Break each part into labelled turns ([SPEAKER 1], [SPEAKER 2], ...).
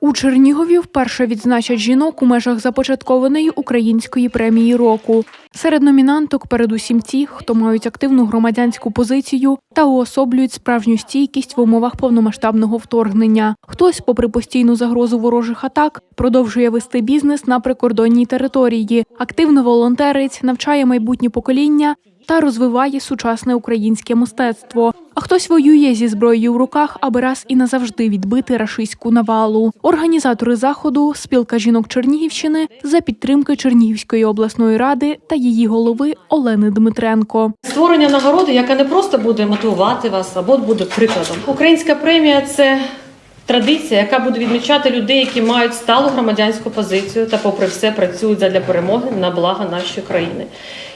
[SPEAKER 1] У Чернігові вперше відзначать жінок у межах започаткованої української премії року. Серед номінанток передусім ті, хто мають активну громадянську позицію та уособлюють справжню стійкість в умовах повномасштабного вторгнення. Хтось, попри постійну загрозу ворожих атак, продовжує вести бізнес на прикордонній території, активно волонтерить, навчає майбутнє покоління та розвиває сучасне українське мистецтво. А хтось воює зі зброєю в руках, аби раз і назавжди відбити рашистську навалу. Організатори заходу спілка жінок Чернігівщини за підтримки Чернігівської обласної ради та її голови Олени Дмитренко.
[SPEAKER 2] Створення нагороди, яка не просто буде мотивувати вас або буде прикладом. Українська премія це традиція, яка буде відмічати людей, які мають сталу громадянську позицію та, попри все, працюють задля перемоги на благо нашої країни.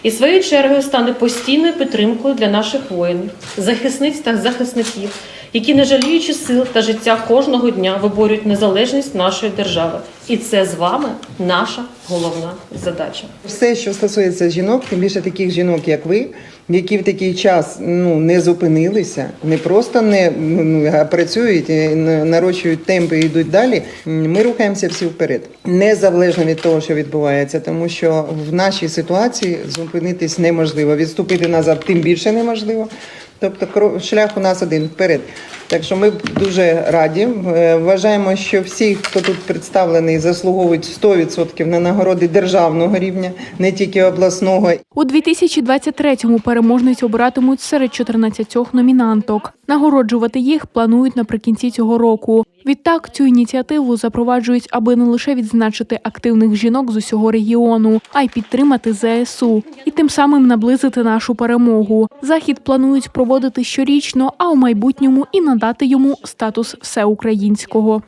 [SPEAKER 2] І своєю чергою стане постійною підтримкою для наших воїнів, захисниць та захисників, які, не жаліючи сил та життя кожного дня, виборюють незалежність нашої держави. І це з вами наша головна задача.
[SPEAKER 3] Все, що стосується жінок, тим більше таких жінок, як ви, які в такий час ну не зупинилися, не просто не ну, працюють, нарощують темпи і йдуть далі. Ми рухаємося всі вперед, незалежно від того, що відбувається, тому що в нашій ситуації зупинитись неможливо, відступити назад тим більше неможливо. Тобто шлях у нас один вперед. Так що ми дуже раді. Е, Вважаємо, що всі, хто тут представлений, заслуговують 100% на нагороди державного рівня, не тільки обласного.
[SPEAKER 1] У 2023-му переможниць обиратимуть серед 14 номінанток. Нагороджувати їх планують наприкінці цього року. Відтак цю ініціативу запроваджують, аби не лише відзначити активних жінок з усього регіону, а й підтримати ЗСУ і тим самим наблизити нашу перемогу. Захід планують проводити щорічно, а у майбутньому і надати йому статус всеукраїнського.